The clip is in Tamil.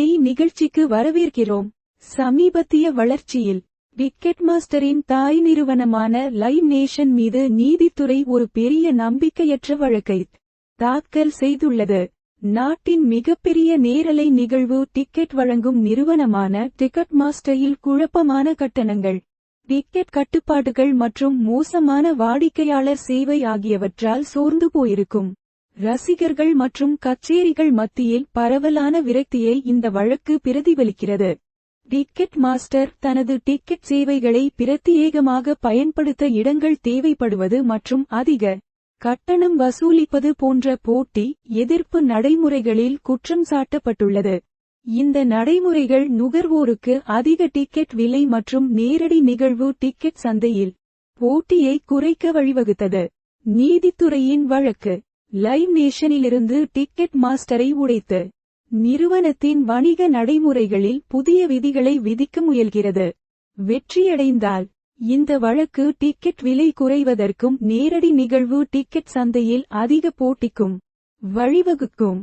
நிகழ்ச்சிக்கு வரவேற்கிறோம். சமீபத்திய வளர்ச்சியில் டிக்கெட் மாஸ்டரின் தாய் நிறுவனமான லைவ் நேஷன் மீது நீதித்துறை ஒரு பெரிய நம்பிக்கையற்ற வழக்கை தாக்கல் செய்துள்ளது. நாட்டின் மிகப்பெரிய நேரலை நிகழ்வு டிக்கெட் வழங்கும் நிறுவனமான டிக்கெட் மாஸ்டரில் குழப்பமான கட்டணங்கள் டிக்கெட் கட்டுப்பாடுகள் மற்றும் மோசமான வாடிக்கையாளர் சேவை ஆகியவற்றால் சோர்ந்து போயிருக்கும். ரசிகர்கள் மற்றும் கச்சேரிகள் மத்தியில் பரவலான விரக்தியை இந்த வழக்கு பிரதிபலிக்கிறது. டிக்கெட் மாஸ்டர் தனது டிக்கெட் சேவைகளை பிரத்தியேகமாக பயன்படுத்த இடங்கள் தேவைப்படுவது மற்றும் அதிக கட்டணம் வசூலிப்பது போன்ற போட்டி எதிர்ப்பு நடைமுறைகளில் குற்றம் சாட்டப்பட்டுள்ளது. இந்த நடைமுறைகள் நுகர்வோருக்கு அதிக டிக்கெட் விலை மற்றும் நேரடி நிகழ்வு டிக்கெட் சந்தையில் போட்டியை குறைக்க வழிவகுத்தது. நீதித்துறையின் வழக்கு லைவ் நேஷனிலிருந்து டிக்கெட் மாஸ்டரை உடைத்து நிறுவனத்தின் வணிக நடைமுறைகளில் புதிய விதிகளை விதிக்க முயல்கிறது. வெற்றியடைந்தால் இந்த வழக்கு டிக்கெட் விலை குறைவதற்கும் நேரடி நிகழ்வு டிக்கெட் சந்தையில் அதிக போட்டிக்கும் வழிவகுக்கும்.